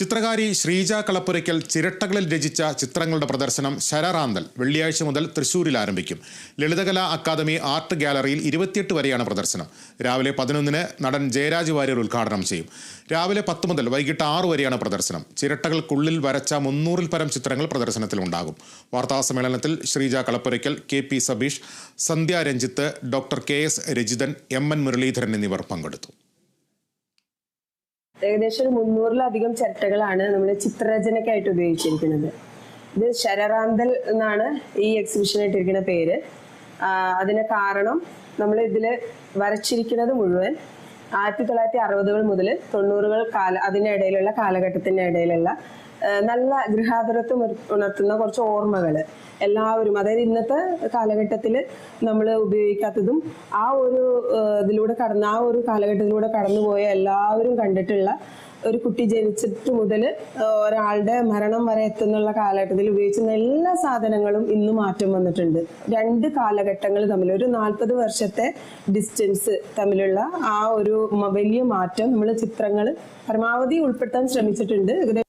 ചിത്രകാരി ശ്രീജ കളപ്പുരയ്ക്കൽ ചിരട്ടകളിൽ രചിച്ച ചിത്രങ്ങളുടെ പ്രദർശനം ശരറാന്തൽ വെള്ളിയാഴ്ച മുതൽ തൃശൂരിൽ ആരംഭിക്കും. ലളിതകലാ അക്കാദമി ആർട്ട് ഗാലറിയിൽ ഇരുപത്തിയെട്ട് വരെയാണ് പ്രദർശനം. രാവിലെ പതിനൊന്നിന് നടൻ ജയരാജ് വാര്യർ ഉദ്ഘാടനം ചെയ്യും. രാവിലെ പത്ത് മുതൽ വൈകിട്ട് ആറ് വരെയാണ് പ്രദർശനം. ചിരട്ടകൾക്കുള്ളിൽ വരച്ച മുന്നൂറിൽ പരം ചിത്രങ്ങൾ പ്രദർശനത്തിലുണ്ടാകും വാർത്താസമ്മേളനത്തിൽ Sreeja Kalappurakkal K P Sabeesh Sandhya Ranjith doctor K S Rajithan M N Muraleedharan എന്നിവർ പങ്കെടുത്തു. ഏകദേശം ഒരു മുന്നൂറിലധികം ചിരട്ടകളാണ് നമ്മൾ ചിത്രരചനയ്ക്കായിട്ട് ഉപയോഗിച്ചിരിക്കുന്നത്. ഇത് ശരറാന്തൽ എന്നാണ് ഈ എക്സിബിഷൻ ഇട്ടിരിക്കുന്ന പേര്. അതിന് കാരണം നമ്മൾ ഇതിൽ വരച്ചിരിക്കുന്നത് മുഴുവൻ ആയിരത്തി തൊള്ളായിരത്തി അറുപതുകൾ മുതൽ തൊണ്ണൂറുകൾ കാല അതിനിടയിലുള്ള കാലഘട്ടത്തിന്റെ ഇടയിലുള്ള നല്ല ഗൃഹാതുരത്വം ഉണർ- ഉണർത്തുന്ന കുറച്ച് ഓർമ്മകൾ എല്ലാവരും. അതായത് ഇന്നത്തെ കാലഘട്ടത്തിൽ നമ്മൾ ഉപയോഗിക്കാത്തതും ആ ഒരു ഇതിലൂടെ കടന്ന് ആ ഒരു കാലഘട്ടത്തിലൂടെ കടന്നുപോയ എല്ലാവരും കണ്ടിട്ടുള്ള ഒരു കുട്ടി ജനിച്ചിട്ട് മുതൽ ഒരാളുടെ മരണം വരെ എത്തുന്നുള്ള കാലഘട്ടത്തിൽ ഉപയോഗിച്ചിരുന്ന എല്ലാ സാധനങ്ങളും ഇന്ന് മാറ്റം വന്നിട്ടുണ്ട്. രണ്ട് കാലഘട്ടങ്ങൾ തമ്മിൽ ഒരു നാൽപ്പത് വർഷത്തെ ഡിസ്റ്റൻസ് തമ്മിലുള്ള ആ ഒരു വലിയ മാറ്റം നമ്മൾ ചിത്രങ്ങൾ പരമാവധി ഉൾപ്പെടുത്താൻ ശ്രമിച്ചിട്ടുണ്ട്.